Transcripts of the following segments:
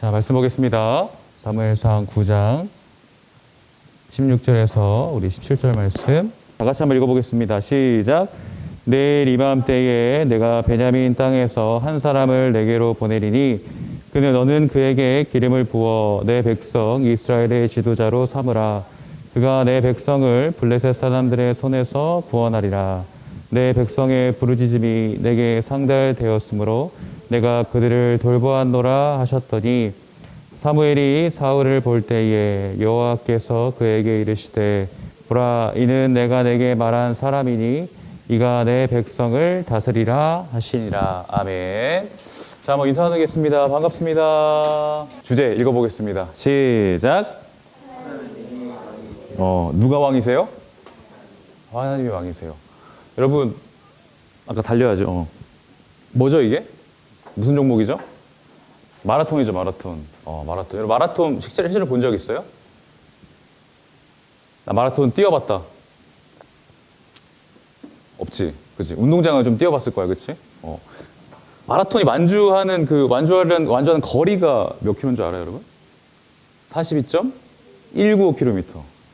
자, 말씀 보겠습니다. 사무엘상 9장 16절에서 우리 17절 말씀 다 같이 한번 읽어보겠습니다. 시작. 내일 이맘때에 내가 베냐민 땅에서 한 사람을 내게로 보내리니 그는 너는 그에게 기름을 부어 내 백성 이스라엘의 지도자로 삼으라. 그가 내 백성을 블레셋 사람들의 손에서 구원하리라. 내 백성의 부르짖음이 내게 상달되었으므로 내가 그들을 돌보았노라 하셨더니 사무엘이 사울을 볼 때에 여호와께서 그에게 이르시되 보라 이는 내가 내게 말한 사람이니 이가 내 백성을 다스리라 하시니라 아멘. 자, 한번 인사 나누겠습니다. 반갑습니다. 주제 읽어보겠습니다. 시작. 어, 누가 왕이세요? 하나님이 왕이세요. 여러분, 아까 달려야죠. 어. 뭐죠, 이게? 무슨 종목이죠? 마라톤이죠, 마라톤. 어, 마라톤. 여러분, 마라톤 실제로, 실제로 본 적 있어요? 나 마라톤 뛰어봤다. 없지. 그치. 운동장을 좀 뛰어봤을 거야, 그치? 어. 마라톤이 완주하는 그, 완주하는, 완주하는 거리가 몇 킬로인 줄 알아요, 여러분? 42.195km.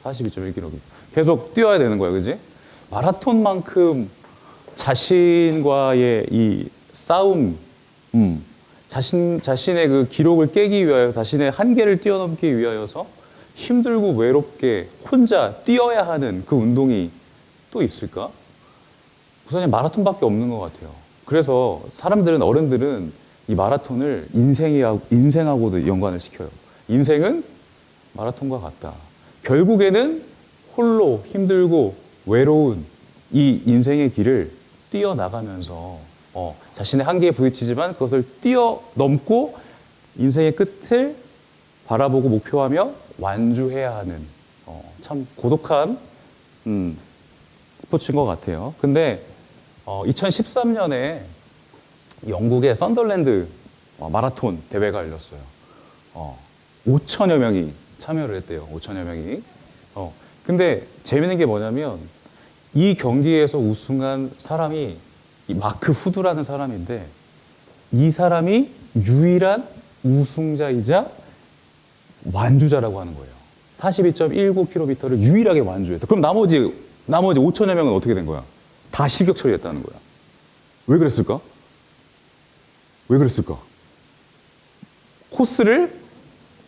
42.1km. 계속 뛰어야 되는 거야, 그지? 마라톤만큼 자신과의 이 싸움, 음, 자신, 자신의 그 기록을 깨기 위하여, 자신의 한계를 뛰어넘기 위하여서 힘들고 외롭게 혼자 뛰어야 하는 그 운동이 또 있을까? 우선은 마라톤밖에 없는 것 같아요. 그래서 사람들은, 어른들은 이 마라톤을 인생이, 인생하고도 연관을 시켜요. 인생은 마라톤과 같다. 결국에는 홀로 힘들고 외로운 이 인생의 길을 뛰어나가면서 어, 자신의 한계에 부딪히지만 그것을 뛰어넘고 인생의 끝을 바라보고 목표하며 완주해야 하는 어, 참 고독한 음, 스포츠인 것 같아요. 근데 어, 2013년에 영국의 썬덜랜드 어, 마라톤 대회가 열렸어요. 어, 5천여 명이 참여를 했대요. 5천여 명이. 어, 근데 재밌는 게 뭐냐면 이 경기에서 우승한 사람이 이 마크 후드라는 사람인데 이 사람이 유일한 우승자이자 완주자라고 하는 거예요. 42.19km를 유일하게 완주해서. 그럼 나머지, 나머지 5천여 명은 어떻게 된 거야? 다 실격 처리했다는 거야. 왜 그랬을까? 왜 그랬을까? 코스를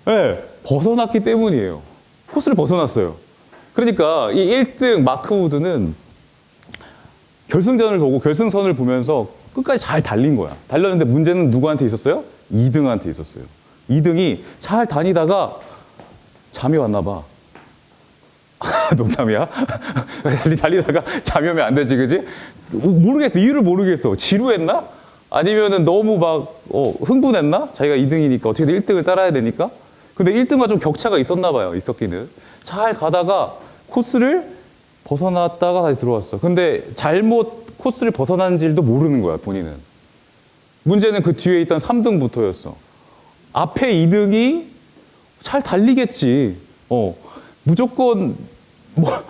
네, 벗어났기 때문이에요. 코스를 벗어났어요. 그러니까 이 1등 마크 우드는 결승전을 보고 결승선을 보면서 끝까지 잘 달린 거야. 달렸는데 문제는 누구한테 있었어요? 2등한테 있었어요. 2등이 잘 다니다가 잠이 왔나 봐. 농담이야? 달리, 달리다가 잠이 오면 안 되지, 그지? 모르겠어. 이유를 모르겠어. 지루했나? 아니면은 너무 막, 어, 흥분했나? 자기가 2등이니까. 어떻게든 1등을 따라야 되니까. 근데 1등과 좀 격차가 있었나 봐요. 있었기는. 잘 가다가 코스를 벗어났다가 다시 들어왔어. 근데 잘못 코스를 벗어난 줄도 모르는 거야, 본인은. 문제는 그 뒤에 있던 3등부터였어. 앞에 2등이 잘 달리겠지. 어. 무조건 뭐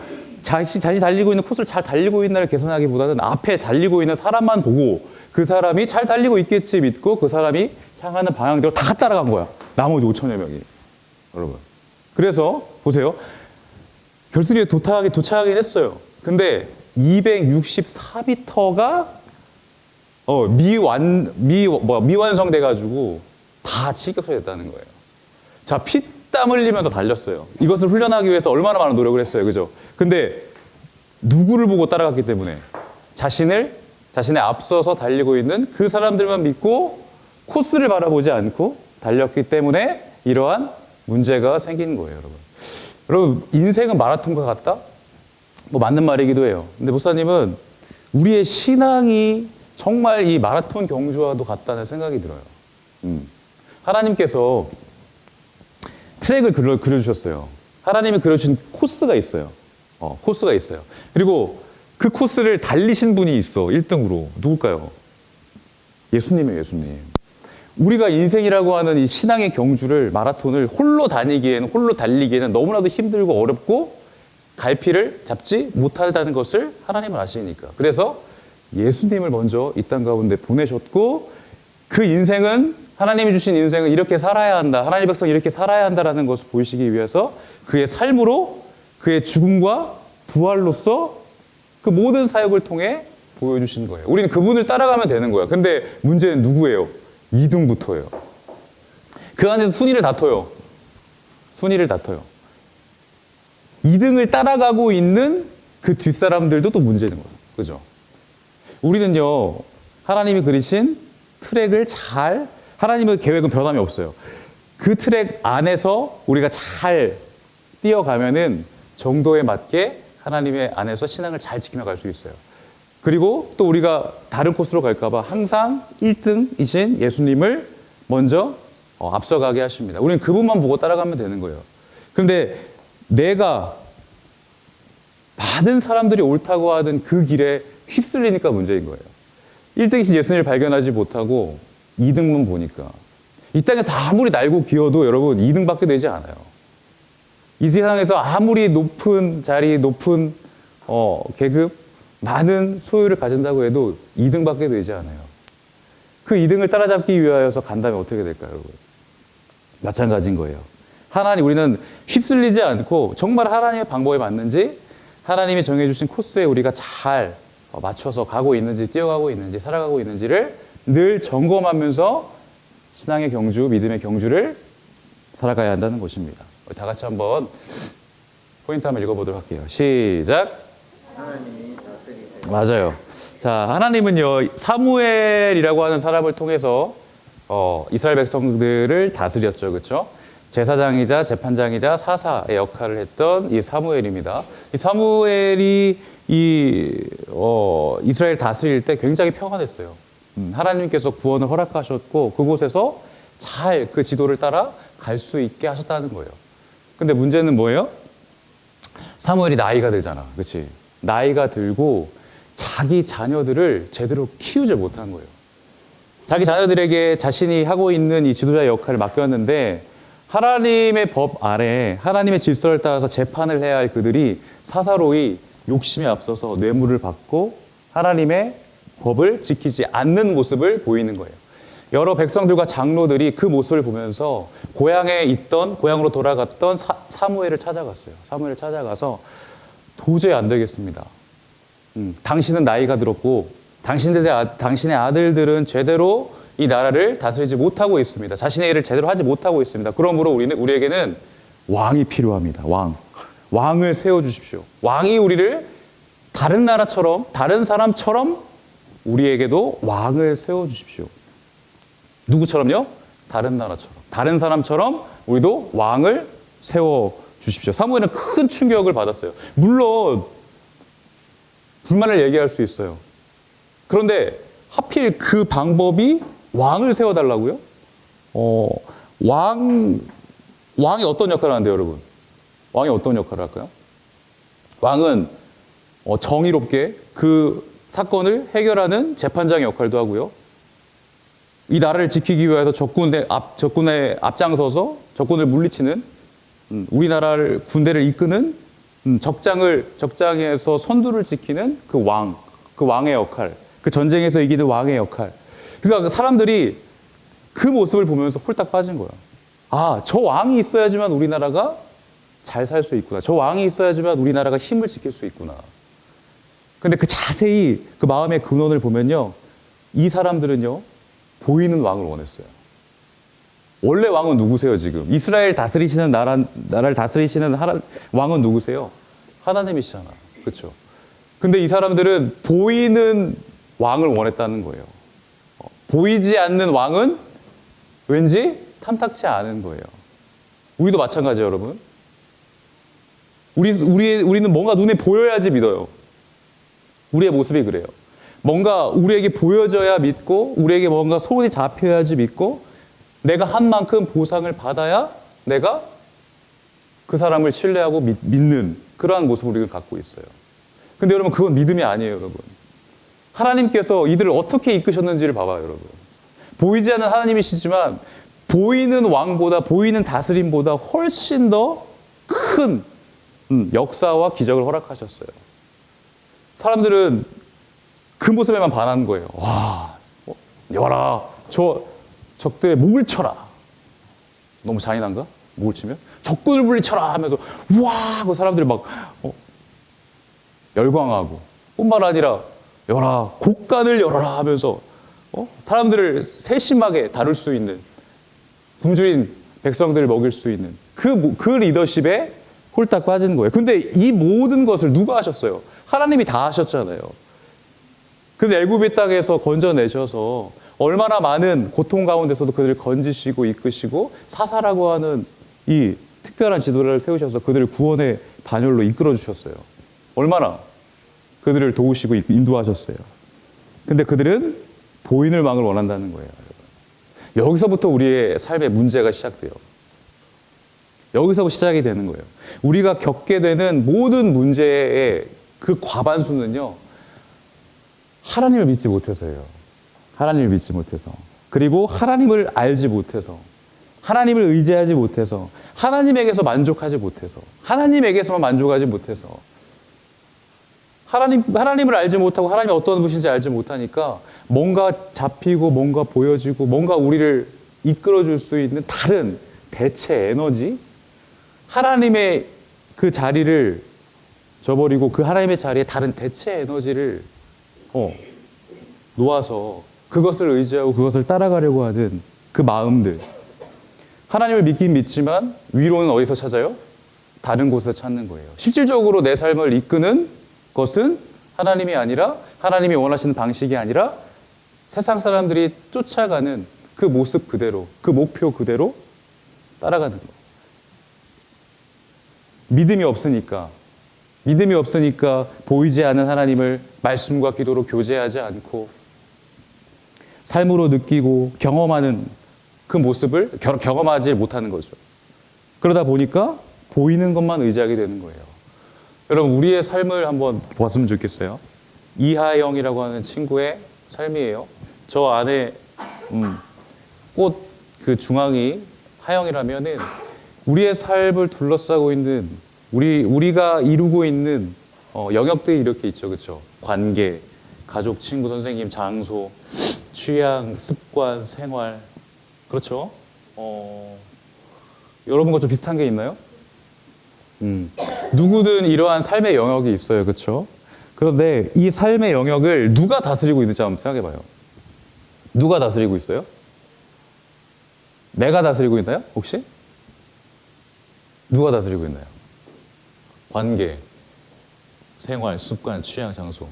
자신 자신이 달리고 있는 코스를 잘 달리고 있나를 계산하기보다는 앞에 달리고 있는 사람만 보고 그 사람이 잘 달리고 있겠지 믿고 그 사람이 향하는 방향대로 다 따라간 거야. 나머지 5천여 명이. 여러분. 그래서 보세요. 결승에 도착하긴 도착하긴 했어요. 근데 264m가 어, 미완 미뭐 미완성돼 가지고 다 실격처리됐다는 거예요. 자, 피땀 흘리면서 달렸어요. 이것을 훈련하기 위해서 얼마나 많은 노력을 했어요. 그죠? 근데 누구를 보고 따라갔기 때문에 자신을 자신의 앞서서 달리고 있는 그 사람들만 믿고 코스를 바라보지 않고 달렸기 때문에 이러한 문제가 생긴 거예요, 여러분. 여러분, 인생은 마라톤과 같다? 뭐 맞는 말이기도 해요. 근데 목사님은 우리의 신앙이 정말 이 마라톤 경주와도 같다는 생각이 들어요. 음. 하나님께서 트랙을 그려, 그려주셨어요. 하나님이 그려주신 코스가 있어요. 어, 코스가 있어요. 그리고 그 코스를 달리신 분이 있어. 1등으로. 누굴까요? 예수님이에요, 예수님. 우리가 인생이라고 하는 이 신앙의 경주를, 마라톤을 홀로 다니기에는, 홀로 달리기에는 너무나도 힘들고 어렵고 갈피를 잡지 못하다는 것을 하나님은 아시니까. 그래서 예수님을 먼저 이 땅 가운데 보내셨고 그 인생은 하나님이 주신 인생을 이렇게 살아야 한다. 하나님 백성 이렇게 살아야 한다라는 것을 보이시기 위해서 그의 삶으로 그의 죽음과 부활로서 그 모든 사역을 통해 보여주신 거예요. 우리는 그분을 따라가면 되는 거야. 근데 문제는 누구예요? 이등부터예요. 그 안에서 순위를 다퉈요. 순위를 다퉈요. 2등을 따라가고 있는 그 뒷사람들도 또 문제는 거예요. 그죠? 우리는요, 하나님이 그리신 트랙을 잘, 하나님의 계획은 변함이 없어요. 그 트랙 안에서 우리가 잘 뛰어가면은 정도에 맞게 하나님의 안에서 신앙을 잘 지키며 갈 수 있어요. 그리고 또 우리가 다른 코스로 갈까봐 항상 1등이신 예수님을 먼저 어, 앞서가게 하십니다. 우리는 그분만 보고 따라가면 되는 거예요. 그런데 내가 많은 사람들이 옳다고 하던 그 길에 휩쓸리니까 문제인 거예요. 1등이신 예수님을 발견하지 못하고 2등만 보니까 이 땅에서 아무리 날고 기어도 여러분 2등밖에 되지 않아요. 이 세상에서 아무리 높은 자리, 높은 어, 계급, 많은 소유를 가진다고 해도 2등밖에 되지 않아요. 그 2등을 따라잡기 위하여서 간다면 어떻게 될까요, 여러분? 마찬가지인 거예요. 하나님, 우리는 휩쓸리지 않고 정말 하나님의 방법에 맞는지 하나님이 정해주신 코스에 우리가 잘 어, 맞춰서 가고 있는지, 뛰어가고 있는지, 살아가고 있는지를 늘 점검하면서 신앙의 경주, 믿음의 경주를 살아가야 한다는 것입니다. 다 같이 한번 포인트 한번 읽어보도록 할게요. 시작. 맞아요. 자, 하나님은요, 사무엘이라고 하는 사람을 통해서 어, 이스라엘 백성들을 다스렸죠. 그렇죠? 제사장이자 재판장이자 사사의 역할을 했던 이 사무엘입니다. 이 사무엘이 이 어, 이스라엘 다스릴 때 굉장히 평안했어요. 음, 하나님께서 구원을 허락하셨고 그곳에서 잘 그 지도를 따라 갈 수 있게 하셨다는 거예요. 근데 문제는 뭐예요? 사무엘이 나이가 들잖아. 그렇지? 나이가 들고 자기 자녀들을 제대로 키우지 못한 거예요. 자기 자녀들에게 자신이 하고 있는 이 지도자 역할을 맡겼는데 하나님의 법 아래 하나님의 질서를 따라서 재판을 해야 할 그들이 사사로이 욕심에 앞서서 뇌물을 받고 하나님의 법을 지키지 않는 모습을 보이는 거예요. 여러 백성들과 장로들이 그 모습을 보면서 고향에 있던 고향으로 돌아갔던 사, 사무엘을 찾아갔어요. 사무엘을 찾아가서 도저히 안 되겠습니다. 음, 당신은 나이가 들었고 당신들의 아, 당신의 아들들은 제대로 이 나라를 다스리지 못하고 있습니다. 자신의 일을 제대로 하지 못하고 있습니다. 그러므로 우리는 우리에게는 왕이 필요합니다. 왕. 왕을 세워 주십시오. 왕이 우리를 다른 나라처럼 다른 사람처럼 우리에게도 왕을 세워 주십시오. 누구처럼요? 다른 나라처럼. 다른 사람처럼 우리도 왕을 세워 주십시오. 사무엘은 큰 충격을 받았어요. 물론 불만을 얘기할 수 있어요. 그런데 하필 그 방법이 왕을 세워달라고요? 어, 왕, 왕이 어떤 역할을 하는데요, 여러분? 왕이 어떤 역할을 할까요? 왕은 어, 정의롭게 그 사건을 해결하는 재판장의 역할도 하고요. 이 나라를 지키기 위해서 적군의 앞, 적군에 앞장서서 적군을 물리치는 음, 우리나라를 군대를 이끄는 음, 적장을 적장에서 선두를 지키는 그 왕, 그 왕의 역할, 그 전쟁에서 이기는 왕의 역할. 그러니까 사람들이 그 모습을 보면서 홀딱 빠진 거야. 아, 저 왕이 있어야지만 우리나라가 잘 살 수 있구나. 저 왕이 있어야지만 우리나라가 힘을 지킬 수 있구나. 근데 그 자세히 그 마음의 근원을 보면요. 이 사람들은요. 보이는 왕을 원했어요. 원래 왕은 누구세요, 지금? 이스라엘 다스리시는 나라, 나라를 다스리시는 하나, 왕은 누구세요? 하나님이시잖아. 그렇죠? 근데 이 사람들은 보이는 왕을 원했다는 거예요. 어, 보이지 않는 왕은 왠지 탐탁치 않은 거예요. 우리도 마찬가지예요, 여러분. 우리, 우리, 우리는 뭔가 눈에 보여야지 믿어요. 우리의 모습이 그래요. 뭔가 우리에게 보여져야 믿고, 우리에게 뭔가 소문이 잡혀야지 믿고, 내가 한 만큼 보상을 받아야 내가 그 사람을 신뢰하고 믿, 는 그러한 모습을 우리가 갖고 있어요. 근데 여러분, 그건 믿음이 아니에요, 여러분. 하나님께서 이들을 어떻게 이끄셨는지를 봐봐요, 여러분. 보이지 않는 하나님이시지만, 보이는 왕보다, 보이는 다스림보다 훨씬 더큰 음, 역사와 기적을 허락하셨어요. 사람들은 그 모습에만 반한 거예요. 와, 어, 여라, 저 적들의 목을 쳐라. 너무 잔인한가? 목을 치면 적군을 물리쳐라 하면서 우와 하고 사람들이 막 어, 열광하고 뿐만 아니라 열아 곡간을 열어라 하면서 어? 사람들을 세심하게 다룰 수 있는 굶주린 백성들을 먹일 수 있는 그, 모- 그 리더십에 홀딱 빠지는 거예요. 근데 이 모든 것을 누가 하셨어요? 하나님이 다 하셨잖아요. 근데 애굽의 땅에서 건져내셔서 얼마나 많은 고통 가운데서도 그들을 건지시고 이끄시고 사사라고 하는 이 특별한 지도를 세우셔서 그들을 구원의 반열로 이끌어 주셨어요. 얼마나 그들을 도우시고 인도하셨어요. 근데 그들은 보인을 망을 원한다는 거예요. 여러분. 여기서부터 우리의 삶의 문제가 시작돼요. 여기서 시작이 되는 거예요. 우리가 겪게 되는 모든 문제의 그 과반수는요, 하나님을 믿지 못해서예요. 하나님을 믿지 못해서. 그리고 하나님을 알지 못해서. 하나님을 의지하지 못해서. 하나님에게서 만족하지 못해서. 하나님에게서만 만족하지 못해서. 하나님, 하나님을 알지 못하고 하나님이 어떤 분이신지 알지 못하니까 뭔가 잡히고 뭔가 보여지고 뭔가 우리를 이끌어 줄 수 있는 다른 대체 에너지? 하나님의 그 자리를 저버리고 그 하나님의 자리에 다른 대체 에너지를 어, 놓아서 그것을 의지하고 그것을 따라가려고 하는 그 마음들. 하나님을 믿긴 믿지만 위로는 어디서 찾아요? 다른 곳에서 찾는 거예요. 실질적으로 내 삶을 이끄는 것은 하나님이 아니라 하나님이 원하시는 방식이 아니라 세상 사람들이 쫓아가는 그 모습 그대로, 그 목표 그대로 따라가는 거. 믿음이 없으니까, 믿음이 없으니까 보이지 않는 하나님을 말씀과 기도로 교제하지 않고 삶으로 느끼고 경험하는 그 모습을 겨- 경험하지 못하는 거죠. 그러다 보니까 보이는 것만 의지하게 되는 거예요. 여러분, 우리의 삶을 한번 보았으면 좋겠어요. 이하영이라고 하는 친구의 삶이에요. 저 안에, 음, 꽃그 중앙이 하영이라면은 우리의 삶을 둘러싸고 있는 우리, 우리가 이루고 있는 어, 영역들이 이렇게 있죠. 그렇죠? 관계, 가족, 친구, 선생님, 장소, 취향, 습관, 생활. 그렇죠? 어, 여러분과 좀 비슷한 게 있나요? 음, 누구든 이러한 삶의 영역이 있어요. 그렇죠? 그런데 이 삶의 영역을 누가 다스리고 있는지 한번 생각해 봐요. 누가 다스리고 있어요? 내가 다스리고 있나요? 혹시? 누가 다스리고 있나요? 관계, 생활, 습관, 취향, 장소.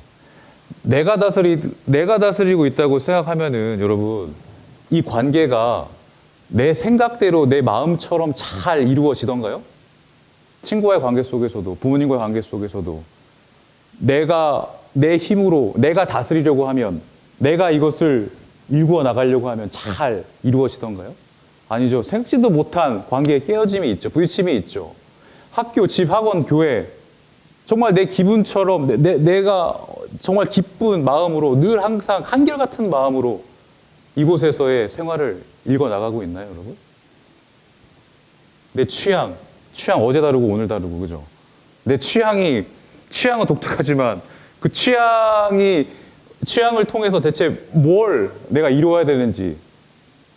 내가 다스리 내가 다스리고 있다고 생각하면은 여러분 이 관계가 내 생각대로 내 마음처럼 잘 이루어지던가요? 친구와의 관계 속에서도 부모님과의 관계 속에서도 내가 내 힘으로 내가 다스리려고 하면 내가 이것을 일구어 나가려고 하면 잘 이루어지던가요? 아니죠. 생각지도 못한 관계에 깨어짐이 있죠. 부딪힘이 있죠. 학교, 집, 학원, 교회. 정말 내 기분처럼 내, 내, 내가 정말 기쁜 마음으로 늘 항상 한결같은 마음으로 이곳에서의 생활을 읽어 나가고 있나요, 여러분? 내 취향, 취향 어제 다르고 오늘 다르고 그죠? 내 취향이 취향은 독특하지만 그 취향이 취향을 통해서 대체 뭘 내가 이루어야 되는지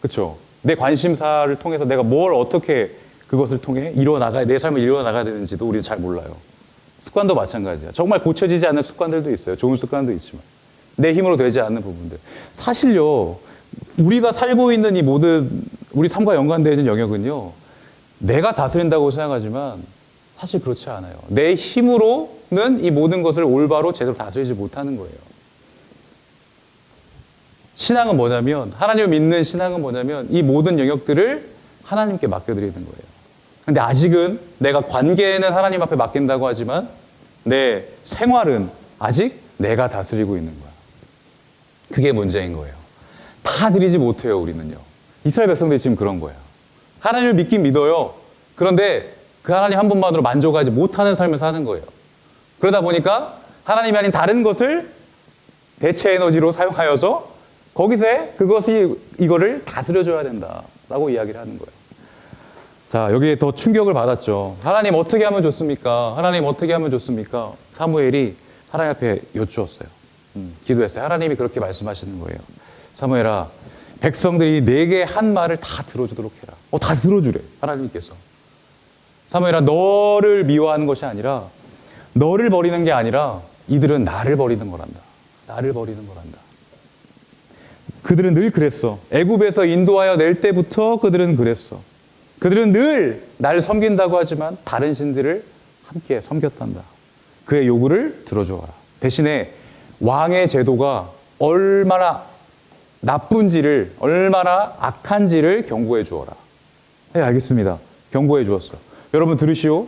그렇죠? 내 관심사를 통해서 내가 뭘 어떻게 그것을 통해 이루어 나가야 내 삶을 이루어 나가야 되는지도 우리는 잘 몰라요. 습관도 마찬가지야. 정말 고쳐지지 않는 습관들도 있어요. 좋은 습관도 있지만 내 힘으로 되지 않는 부분들. 사실요, 우리가 살고 있는 이 모든 우리 삶과 연관되어 있는 영역은요, 내가 다스린다고 생각하지만 사실 그렇지 않아요. 내 힘으로는 이 모든 것을 올바로 제대로 다스리지 못하는 거예요. 신앙은 뭐냐면 하나님을 믿는 신앙은 뭐냐면 이 모든 영역들을 하나님께 맡겨드리는 거예요. 근데 아직은 내가 관계는 하나님 앞에 맡긴다고 하지만 내 생활은 아직 내가 다스리고 있는 거야. 그게 문제인 거예요. 다 드리지 못해요, 우리는요. 이스라엘 백성들이 지금 그런 거예요. 하나님을 믿긴 믿어요. 그런데 그 하나님 한 분만으로 만족하지 못하는 삶을 사는 거예요. 그러다 보니까 하나님이 아닌 다른 것을 대체 에너지로 사용하여서 거기서 그것이 이거를 다스려줘야 된다라고 이야기를 하는 거예요. 자, 여기에 더 충격을 받았죠. 하나님 어떻게 하면 좋습니까? 하나님 어떻게 하면 좋습니까? 사무엘이 하나님 앞에 여쭈었어요. 음, 기도했어요. 하나님이 그렇게 말씀하시는 거예요. 사무엘아, 백성들이 내게 한 말을 다 들어주도록 해라. 어, 다 들어주래. 하나님께서. 사무엘아, 너를 미워하는 것이 아니라 너를 버리는 게 아니라 이들은 나를 버리는 거란다. 나를 버리는 거란다. 그들은 늘 그랬어. 애굽에서 인도하여 낼 때부터 그들은 그랬어. 그들은 늘 나를 섬긴다고 하지만 다른 신들을 함께 섬겼단다. 그의 요구를 들어주어라. 대신에 왕의 제도가 얼마나 나쁜지를 얼마나 악한지를 경고해 주어라. 네, 알겠습니다. 경고해 주었어. 여러분 들으시오.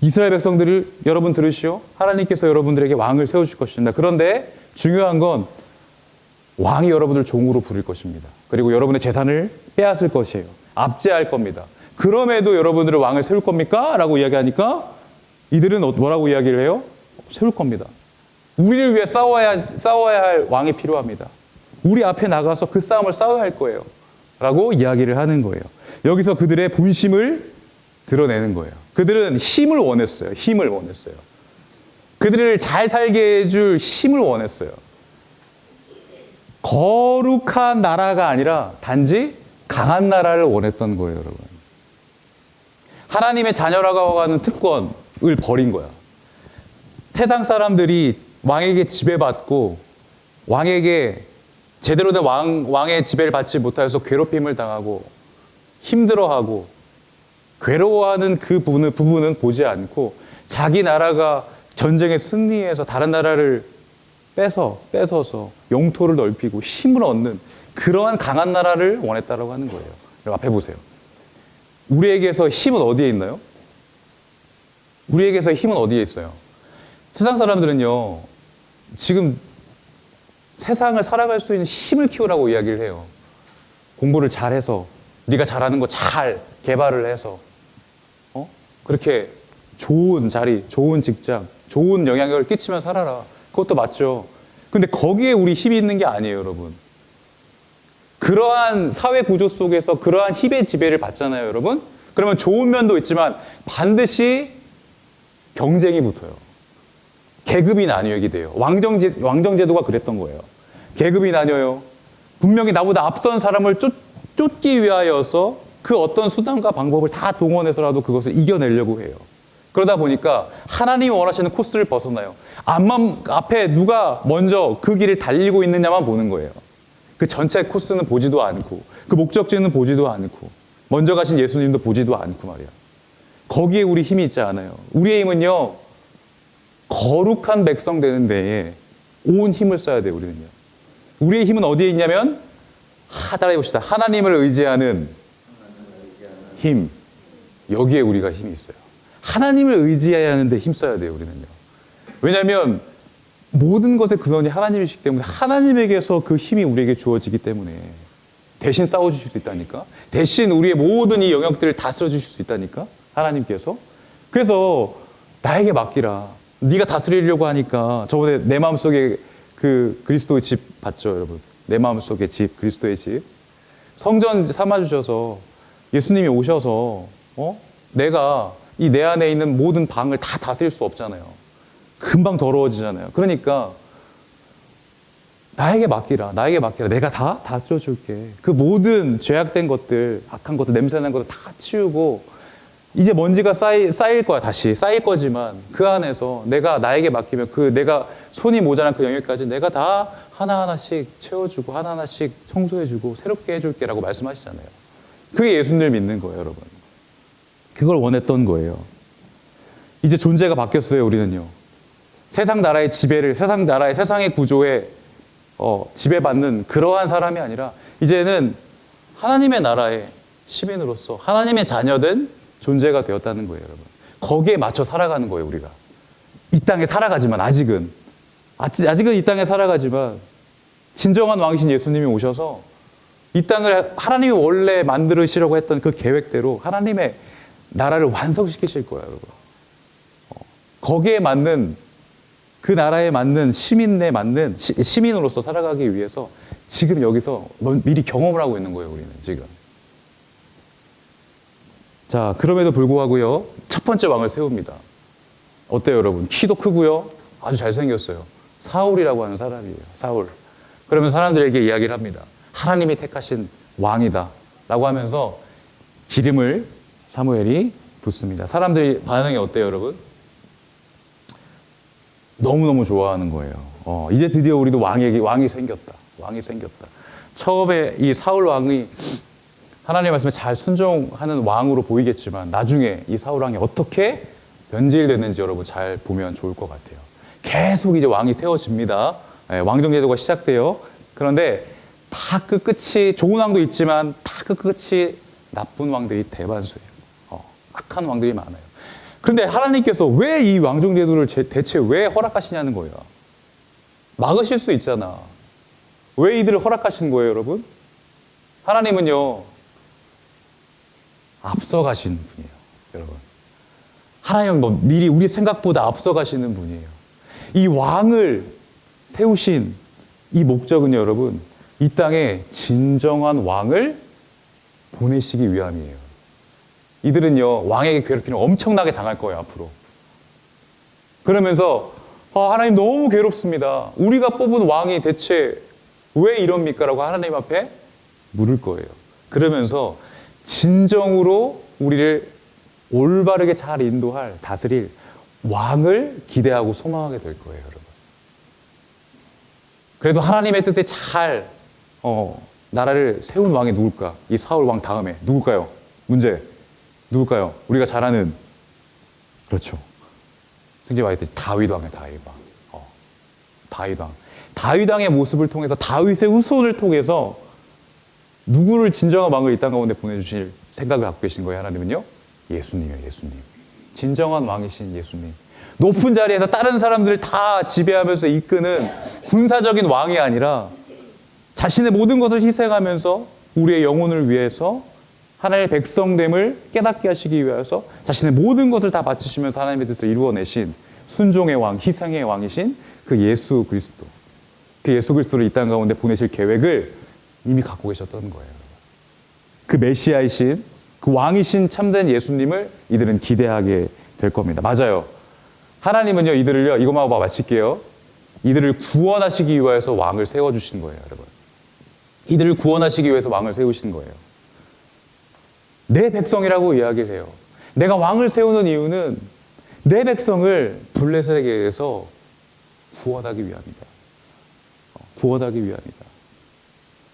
이스라엘 백성들을 여러분 들으시오. 하나님께서 여러분들에게 왕을 세워 주실 것입니다. 그런데 중요한 건 왕이 여러분을 종으로 부릴 것입니다. 그리고 여러분의 재산을 빼앗을 것이에요. 압제할 겁니다. 그럼에도 여러분들을 왕을 세울 겁니까? 라고 이야기하니까 이들은 어- 뭐라고 이야기를 해요? 세울 겁니다. 우리를 위해 싸워야, 싸워야 할 왕이 필요합니다. 우리 앞에 나가서 그 싸움을 싸워야 할 거예요. 라고 이야기를 하는 거예요. 여기서 그들의 본심을 드러내는 거예요. 그들은 힘을 원했어요. 힘을 원했어요. 그들을 잘 살게 해줄 힘을 원했어요. 거룩한 나라가 아니라 단지 강한 나라를 원했던 거예요, 여러분. 하나님의 자녀라고 하는 특권을 버린 거야. 세상 사람들이 왕에게 지배받고 왕에게 제대로 된 왕, 왕의 지배를 받지 못하여서 괴롭힘을 당하고 힘들어하고 괴로워하는 그 부분은, 부분은 보지 않고 자기 나라가 전쟁에 승리해서 다른 나라를 뺏어, 뺏어서 영토를 넓히고 힘을 얻는 그러한 강한 나라를 원했다라고 하는 거예요. 앞에 보세요. 우리에게서 힘은 어디에 있나요? 우리에게서 힘은 어디에 있어요? 세상 사람들은요, 지금 세상을 살아갈 수 있는 힘을 키우라고 이야기를 해요. 공부를 잘해서, 네가 잘하는 거 잘 개발을 해서, 어? 그렇게 좋은 자리, 좋은 직장, 좋은 영향력을 끼치며 살아라. 그것도 맞죠. 근데 거기에 우리 힘이 있는 게 아니에요, 여러분. 그러한 사회 구조 속에서 그러한 힘의 지배를 받잖아요, 여러분. 그러면 좋은 면도 있지만 반드시 경쟁이 붙어요. 계급이 나뉘게 돼요. 왕정제, 왕정제도가 그랬던 거예요. 계급이 나뉘어요. 분명히 나보다 앞선 사람을 쫓, 쫓기 위하여서 그 어떤 수단과 방법을 다 동원해서라도 그것을 이겨내려고 해요. 그러다 보니까 하나님이 원하시는 코스를 벗어나요. 앞만, 앞에 누가 먼저 그 길을 달리고 있느냐만 보는 거예요. 그 전체 코스는 보지도 않고, 그 목적지는 보지도 않고, 먼저 가신 예수님도 보지도 않고 말이야. 거기에 우리 힘이 있지 않아요. 우리의 힘은요, 거룩한 백성 되는 데에 온 힘을 써야 돼요, 우리는요. 우리의 힘은 어디에 있냐면, 하, 따라해 봅시다. 하나님을 의지하는 힘. 여기에 우리가 힘이 있어요. 하나님을 의지해야 하는데 힘 써야 돼요, 우리는요. 왜냐하면 모든 것의 근원이 하나님이시기 때문에 하나님에게서 그 힘이 우리에게 주어지기 때문에 대신 싸워주실 수 있다니까. 대신 우리의 모든 이 영역들을 다스려 주실 수 있다니까. 하나님께서. 그래서 나에게 맡기라. 네가 다스리려고 하니까 저번에 내 마음속에 그 그리스도의 집 봤죠, 여러분. 내 마음속에 집, 그리스도의 집. 성전 삼아 주셔서 예수님이 오셔서 어? 내가 이 내 안에 있는 모든 방을 다 다스릴 수 없잖아요. 금방 더러워지잖아요. 그러니까 나에게 맡기라. 나에게 맡기라. 내가 다 다스려 줄게. 그 모든 죄악된 것들, 악한 것들, 냄새나는 것들 다 치우고 이제 먼지가 쌓이, 쌓일 거야, 다시. 쌓일 거지만 그 안에서 내가 나에게 맡기면 그 내가 손이 모자란 그 영역까지 내가 다 하나하나씩 채워주고 하나하나씩 청소해주고 새롭게 해줄게라고 말씀하시잖아요. 그게 예수님을 믿는 거예요, 여러분. 그걸 원했던 거예요. 이제 존재가 바뀌었어요, 우리는요. 세상 나라의 지배를, 세상 나라의 세상의 구조에 어, 지배받는 그러한 사람이 아니라 이제는 하나님의 나라의 시민으로서 하나님의 자녀된 존재가 되었다는 거예요, 여러분. 거기에 맞춰 살아가는 거예요, 우리가. 이 땅에 살아가지만 아직은 아직- 아직은 이 땅에 살아가지만 진정한 왕이신 예수님이 오셔서 이 땅을 하나님이 원래 만들으시려고 했던 그 계획대로 하나님의 나라를 완성시키실 거예요, 여러분. 어, 거기에 맞는 그 나라에 맞는 시민에 맞는 시, 시민으로서 살아가기 위해서 지금 여기서 먼- 미리 경험을 하고 있는 거예요, 우리는 지금. 자, 그럼에도 불구하고요, 첫 번째 왕을 세웁니다. 어때요, 여러분? 키도 크고요, 아주 잘생겼어요. 사울이라고 하는 사람이에요, 사울. 그러면 사람들에게 이야기를 합니다. 하나님이 택하신 왕이다 라고 하면서 기름을 사무엘이 붓습니다. 사람들이 반응이 어때요, 여러분? 너무너무 좋아하는 거예요. 어, 이제 드디어 우리도 왕에게 왕이 생겼다. 왕이 생겼다. 처음에 이 사울 왕이 하나님의 말씀에 잘 순종하는 왕으로 보이겠지만 나중에 이 사울 왕이 어떻게 변질됐는지 여러분 잘 보면 좋을 것 같아요. 계속 이제 왕이 세워집니다. 예, 왕정제도가 시작돼요. 그런데 다 끝끝이 좋은 왕도 있지만 다 끝끝이 나쁜 왕들이 대반수예요. 어, 악한 왕들이 많아요. 그런데 하나님께서 왜 이 왕정 제도를 제- 대체 왜 허락하시냐는 거예요. 막으실 수 있잖아. 왜 이들을 허락하신 거예요, 여러분? 하나님은요, 앞서가시는 분이에요, 여러분. 하나님은 뭐 미리 우리 생각보다 앞서가시는 분이에요. 이 왕을 세우신 이 목적은요, 여러분, 이 땅에 진정한 왕을 보내시기 위함이에요. 이들은요, 왕에게 괴롭히는 엄청나게 당할 거예요, 앞으로. 그러면서, 아, 하나님 너무 괴롭습니다. 우리가 뽑은 왕이 대체 왜 이럽니까? 라고 하나님 앞에 물을 거예요. 그러면서 진정으로 우리를 올바르게 잘 인도할, 다스릴 왕을 기대하고 소망하게 될 거예요, 여러분. 그래도 하나님의 뜻에 잘, 어, 나라를 세운 왕이 누굴까? 이 사울 왕 다음에 누굴까요? 문제. 누굴까요? 우리가 잘 아는. 그렇죠. 있듯이 다윗 왕이에요, 다윗 왕. 어, 다윗 왕. 다윗 왕의 모습을 통해서 다윗의 후손을 통해서 누구를 진정한 왕을 이 땅 가운데 보내주실 생각을 갖고 계신 거예요, 하나님은요? 예수님이에요, 예수님. 진정한 왕이신 예수님. 높은 자리에서 다른 사람들을 다 지배하면서 이끄는 군사적인 왕이 아니라 자신의 모든 것을 희생하면서 우리의 영혼을 위해서 하나님의 백성됨을 깨닫게 하시기 위해서 자신의 모든 것을 다 바치시면서 하나님의 뜻을 이루어내신 순종의 왕, 희생의 왕이신 그 예수 그리스도. 그 예수 그리스도를 이 땅 가운데 보내실 계획을 이미 갖고 계셨던 거예요. 그 메시아이신 그 왕이신 참된 예수님을 이들은 기대하게 될 겁니다. 맞아요. 하나님은요, 이들을요, 이것만 봐 마칠게요. 이들을 구원하시기 위해서 왕을 세워주신 거예요, 여러분. 이들을 구원하시기 위해서 왕을 세우신 거예요. 내 백성이라고 이야기를 해요. 내가 왕을 세우는 이유는 내 백성을 블레셋에게서 구원하기 위함이다. 어, 구원하기 위함이다.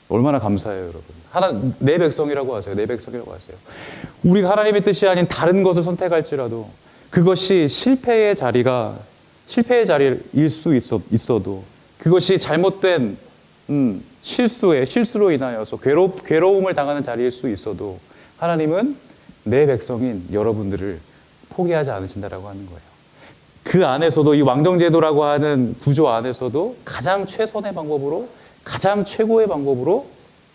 얼마나 감사해요, 여러분. 하나, 내 백성이라고 하세요. 내 백성이라고 하세요. 우리가 하나님의 뜻이 아닌 다른 것을 선택할지라도 그것이 실패의 자리가, 실패의 자리일 수 있어, 있어도 그것이 잘못된, 음, 실수에, 실수로 인하여서 괴로, 괴로움을 당하는 자리일 수 있어도 하나님은 내 백성인 여러분들을 포기하지 않으신다라고 하는 거예요. 그 안에서도 이 왕정제도라고 하는 구조 안에서도 가장 최선의 방법으로 가장 최고의 방법으로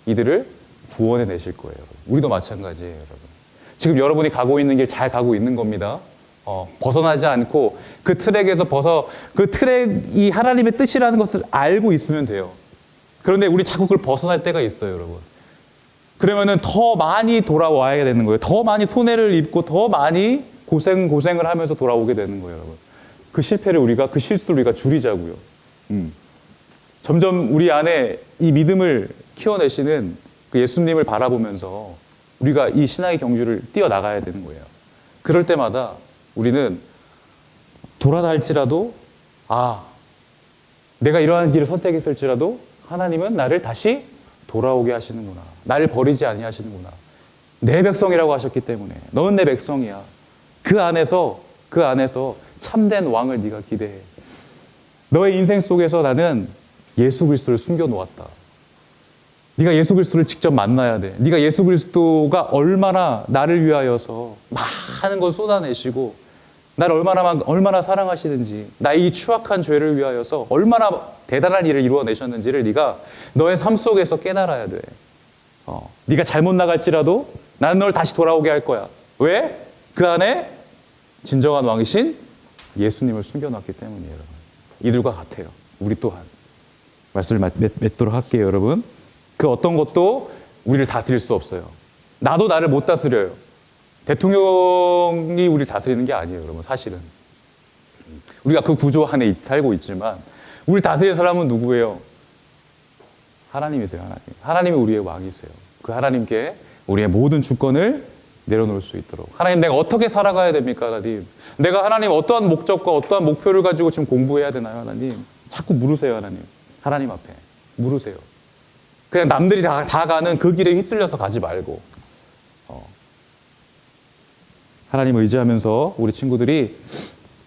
이들을 구원해 내실 거예요. 우리도 마찬가지예요, 여러분. 지금 여러분이 가고 있는 길 잘 가고 있는 겁니다. 어, 벗어나지 않고 그 트랙에서 벗어 그 트랙이 하나님의 뜻이라는 것을 알고 있으면 돼요. 그런데 우리 자꾸 그걸 벗어날 때가 있어요, 여러분. 그러면은 더 많이 돌아와야 되는 거예요. 더 많이 손해를 입고 더 많이 고생 고생을 하면서 돌아오게 되는 거예요, 여러분. 그 실패를 우리가 그 실수를 우리가 줄이자고요. 음. 점점 우리 안에 이 믿음을 키워내시는 그 예수님을 바라보면서 우리가 이 신앙의 경주를 뛰어 나가야 되는 거예요. 그럴 때마다 우리는 돌아다 할지라도 아 내가 이러한 길을 선택했을지라도 하나님은 나를 다시 돌아오게 하시는구나. 나를 버리지 아니하시는구나. 내 백성이라고 하셨기 때문에 너는 내 백성이야. 그 안에서 그 안에서 참된 왕을 네가 기대해. 너의 인생 속에서 나는 예수 그리스도를 숨겨 놓았다. 네가 예수 그리스도를 직접 만나야 돼. 네가 예수 그리스도가 얼마나 나를 위하여서 많은 걸 쏟아내시고 나를 얼마나 얼마나 사랑하시는지, 나의 이 추악한 죄를 위하여서 얼마나 대단한 일을 이루어내셨는지를 네가 너의 삶 속에서 깨달아야 돼. 어, 네가 잘못 나갈지라도 나는 널 다시 돌아오게 할 거야. 왜? 그 안에 진정한 왕이신 예수님을 숨겨놨기 때문이에요, 여러분. 이들과 같아요. 우리 또한. 말씀을 맺, 맺도록 할게요, 여러분. 그 어떤 것도 우리를 다스릴 수 없어요. 나도 나를 못 다스려요. 대통령이 우리를 다스리는 게 아니에요, 여러분, 사실은. 우리가 그 구조 안에 살고 있지만, 우리 다스리는 사람은 누구예요? 하나님이세요, 하나님. 하나님이 우리의 왕이세요. 그 하나님께 우리의 모든 주권을 내려놓을 수 있도록. 하나님, 내가 어떻게 살아가야 됩니까, 하나님? 내가 하나님 어떠한 목적과 어떠한 목표를 가지고 지금 공부해야 되나요, 하나님? 자꾸 물으세요, 하나님. 하나님 앞에. 물으세요. 그냥 남들이 다, 다 가는 그 길에 휩쓸려서 가지 말고. 어. 하나님 의지하면서 우리 친구들이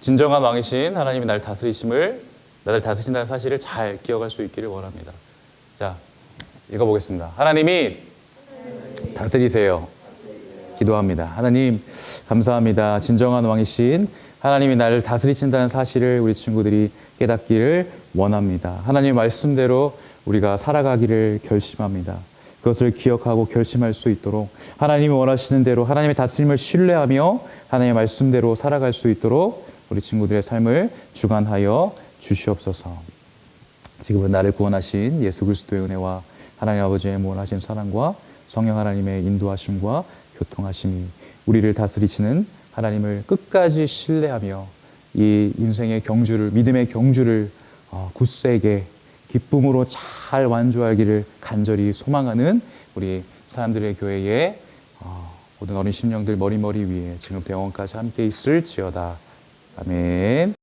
진정한 왕이신 하나님이 날 다스리심을, 나를 다스리신다는 사실을 잘 기억할 수 있기를 원합니다. 자, 읽어보겠습니다. 하나님이 다스리세요. 기도합니다. 하나님, 감사합니다. 진정한 왕이신 하나님이 나를 다스리신다는 사실을 우리 친구들이 깨닫기를 원합니다. 하나님 말씀대로 우리가 살아가기를 결심합니다. 그것을 기억하고 결심할 수 있도록 하나님이 원하시는 대로 하나님의 다스림을 신뢰하며 하나님의 말씀대로 살아갈 수 있도록 우리 친구들의 삶을 주관하여 주시옵소서. 지금은 나를 구원하신 예수 그리스도의 은혜와 하나님 아버지의 무한하신 사랑과 성령 하나님의 인도하심과 교통하심이 우리를 다스리시는 하나님을 끝까지 신뢰하며 이 인생의 경주를 믿음의 경주를 어, 굳세게 기쁨으로 잘 완주하기를 간절히 소망하는 우리 사람들의 교회에 어, 모든 어린 심령들 머리머리 위에 지금부터 영원까지 함께 있을지어다. 아멘.